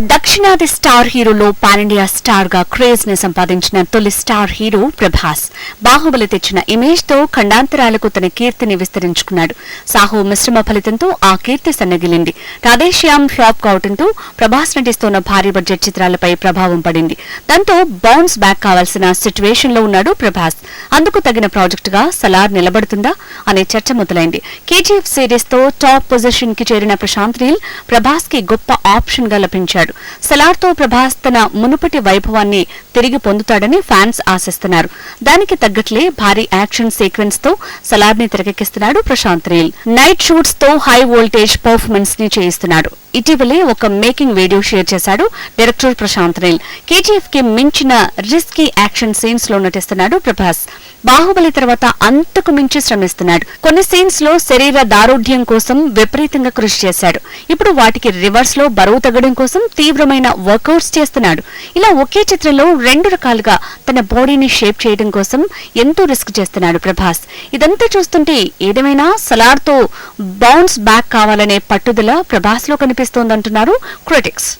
దక్షిణాది స్టార్ హీరోలో పానిండియా స్టార్గా క్రేజ్ని సంపాదించిన తొలి స్టార్ హీరో ప్రభాస్. బాహుబలి తెచ్చిన ఇమేజ్తో ఖండాంతరాలకు తన కీర్తిని విస్తరించుకున్నాడు. సాహో మిశ్రమ ఫలితంతో ఆ కీర్తి సన్నగిలింది. రాధేశ్యామ్ ఫ్లాప్ కావడంతో ప్రభాస్ నటిస్తోన్న భారీ బడ్జెట్ చిత్రాలపై ప్రభావం పడింది. దాంతో బౌన్స్ బ్యాక్ కావాల్సిన సిచ్యువేషన్లో ఉన్నాడు ప్రభాస్. అందుకు తగిన ప్రాజెక్ట్గా సలార్ నిలబడుతుందా అనే చర్చ మొదలైంది. కేజీఎఫ్ సిరీస్తో టాప్ పొజిషన్కి చేరిన ప్రశాంత్ నీల్ ప్రభాస్కి గొప్ప ఆప్షన్గా లభించాడు. సెలార్తో ప్రభాస్ తన మునుపటి వైభవాన్ని తిరిగి పొందుతాడని ఫ్యాన్స్ ఆశిస్తున్నారు. దానికి తగ్గట్లే భారీ యాక్షన్ సీక్వెన్స్తో సలార్ని తెరకెక్కిస్తున్నాడు ప్రశాంత్ నీల్. నైట్ షూట్స్తో హై వోల్టేజ్ పర్ఫార్మెన్స్ని చేయిస్తున్నాడు. ఇటీవలే ఒక మేకింగ్ వీడియో షేర్ చేశాడు డైరెక్టర్ ప్రశాంత్ నీల్. కేజీఎఫ్కి మించిన రిస్కీ యాక్షన్ సీన్స్లో నటిస్తున్నాడు ప్రభాస్. బాహుబలి తర్వాత అంతకు మించి శ్రమిస్తున్నాడు. కొన్ని సీన్స్లో శరీర దారుఢ్యం కోసం విపరీతంగా కృషి చేశాడు. ఇప్పుడు వాటికి రివర్స్లో బరువు తగ్గడం కోసం తీవ్రమైన వర్కౌట్స్ చేస్తున్నాడు. ఇలా ఒకే చిత్రంలో రెండు రకాలుగా తన బాడీని షేప్ చేయడం కోసం ఎంతో రిస్క్ చేస్తున్నాడు ప్రభాస్. ఇదంతా చూస్తుంటే ఏదేమైనా సలార్తో బౌన్స్ బ్యాక్ కావాలనే పట్టుదల ప్రభాస్లో కనిపిస్తోందంటున్నారు క్రిటిక్స్.